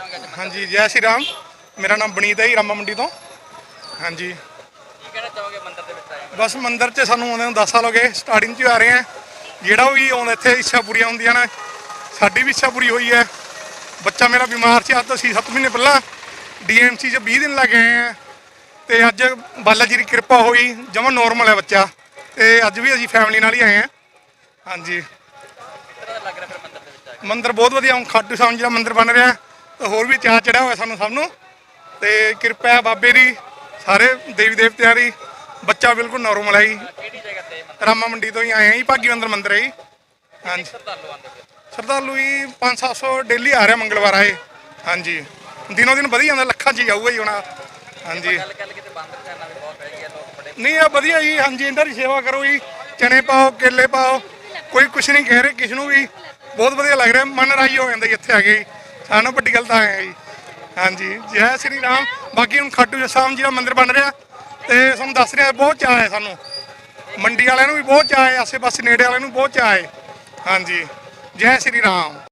ਚਾਹੋਗੇ ਅੱਜ ਹਾਂਜੀ ਜੈ ਸ਼੍ਰੀ ਰਾਮ। ਮੇਰਾ ਨਾਮ ਬਨੀਤ ਹੈ ਜੀ ਰਾਮਾ ਮੰਡੀ ਤੋਂ। ਹਾਂਜੀ। ਕੀ ਕਹਿਣਾ ਚਾਹੋਗੇ ਮੰਦਿਰ ਦੇ ਵਿੱਚ ਆਏ ਬਸ ਮੰਦਿਰ 'ਚ ਸਾਨੂੰ ਆਉਂਦੇ ਨੂੰ 10 ਸਾਲ ਹੋ ਗਏ ਸਟਾਰਟਿੰਗ 'ਚ ਹੀ ਆ ਰਹੇ ਆ ਜਿਹੜਾ ਵੀ ਆਉਂਦਾ ਇੱਥੇ ਇੱਛਾ ਪੂਰੀਆਂ ਹੁੰਦੀਆਂ ਨੇ। ਸਾਡੀ ਵੀ ਇੱਛਾ ਪੂਰੀ ਹੋਈ ਹੈ। ਬੱਚਾ ਮੇਰਾ ਬਿਮਾਰ ਸੀ ਅੱਜ ਤੋਂ 6-7 ਮਹੀਨੇ ਪਹਿਲਾਂ। ਡੀਐਮਸੀ 'ਚ 20 ਦਿਨ ਲੱਗ ਗਏ ਆ ਤੇ ਅੱਜ ਬਾਲਾ ਜੀ ਦੀ ਕਿਰਪਾ ਹੋਈ ਜਮਾ ਨੋਰਮਲ ਹੈ ਬੱਚਾ। ਤੇ ਅੱਜ ਵੀ ਅਸੀਂ ਫੈਮਿਲੀ ਨਾਲ ਹੀ ਆਏ ਆ ਹਾਂਜੀ। ਕਿਸ ਤਰ੍ਹਾਂ ਦਾ ਲੱਗ ਰਿਹਾ ਫਿਰ ਮੰਦਿਰ ਦੇ ਵਿੱਚ ਆ ਕੇ? ਮੰਦਿਰ ਬਹੁਤ ਵਧੀਆ ਹੁਣ ਖਾਟੂ ਸ਼ਾਮ ਜੀ ਦਾ ਮੰਦਿਰ ਬਣ ਰਿਹਾ। ਤੇ ਹੋਰ ਵੀ ਚਾਹ ਚੜਿਆ ਹੋਇਆ ਸਾਨੂੰ ਸਭ ਨੂੰ। ਤੇ ਕਿਰਪਾ ਹੈ ਬਾਬੇ ਦੀ, ਸਾਰੇ ਦੇਵੀ ਦੇਵਤਿਆਂ ਦੀ। ਬੱਚਾ ਬਿਲਕੁਲ ਨੋਰਮਲ ਹੈ ਜੀ। ਕਿਹੜੀ ਜਗ੍ਹਾ ਤੇ ਰਾਮਾ ਮੰਡੀ ਤੋਂ ਹੀ ਆਏ ਆ ਜੀ ਭਾਗੀਵੰਦਰ ਮੰਦਿਰ ਹੈ ਜੀ। ਹਾਂਜੀ। ਸ਼ਰਧਾਲੂ ਆਉਂਦੇ ਫਿਰ ਸ਼ਰਧਾਲੂ ਜੀ 5-700 ਡੇਲੀ ਆ ਰਿਹਾ ਮੰਗਲਵਾਰ ਆਏ। ਹਾਂਜੀ। ਦਿਨੋ ਦਿਨ ਵਧੀ ਜਾਂਦਾ, ਲੱਖਾਂ 'ਚ ਹੀ ਜਾਊਗਾ ਜੀ ਹੁਣ ਹਾਂਜੀ ਗੱਲ ਕਰ ਲਈਏ ਬੰਦ ਕਰਨਾ ਵੀ ਬਹੁਤ ਹੈਗੀ ਆ। ਲੋਕ ਬੜੇ ਨਹੀਂ ਆ ਵਧੀਆ ਜੀ, ਹਾਂਜੀ, ਇਹਨਾਂ ਦੀ ਸੇਵਾ ਕਰੋ ਜੀ। ਚਣੇ ਪਾਓ, ਕੇਲੇ ਪਾਓ। ਕੋਈ ਕੁਛ ਨਹੀਂ ਕਹਿ ਰਿਹਾ, ਕਿਸ ਨੂੰ ਵੀ। ਬਹੁਤ ਵਧੀਆ ਲੱਗ ਰਿਹਾ, ਮਨ ਰਾਈ ਹੋ ਜਾਂਦਾ ਜੀ ਇੱਥੇ ਆ ਕੇ ਜੀ। ਸਾਨੂੰ ਵੱਡੀ ਗੱਲ ਤਾਂ ਹੈ ਜੀ। ਹਾਂਜੀ, ਜੈ ਸ੍ਰੀ ਰਾਮ। ਬਾਕੀ ਹੁਣ ਖਾਟੂ ਸ਼ਾਮ ਜੀ ਦਾ ਮੰਦਿਰ ਬਣ ਰਿਹਾ ਤੇ ਤੁਹਾਨੂੰ ਦੱਸ ਰਿਹਾ ਬਹੁਤ ਚਾਅ ਹੈ ਸਾਨੂੰ। ਮੰਡੀ ਵਾਲਿਆਂ ਨੂੰ ਵੀ ਬਹੁਤ ਚਾਅ ਹੈ ਆਸੇ ਪਾਸੇ ਨੇੜੇ ਵਾਲਿਆਂ ਨੂੰ ਬਹੁਤ ਚਾਅ ਹੈ। ਹਾਂਜੀ, ਜੈ ਸ੍ਰੀ ਰਾਮ।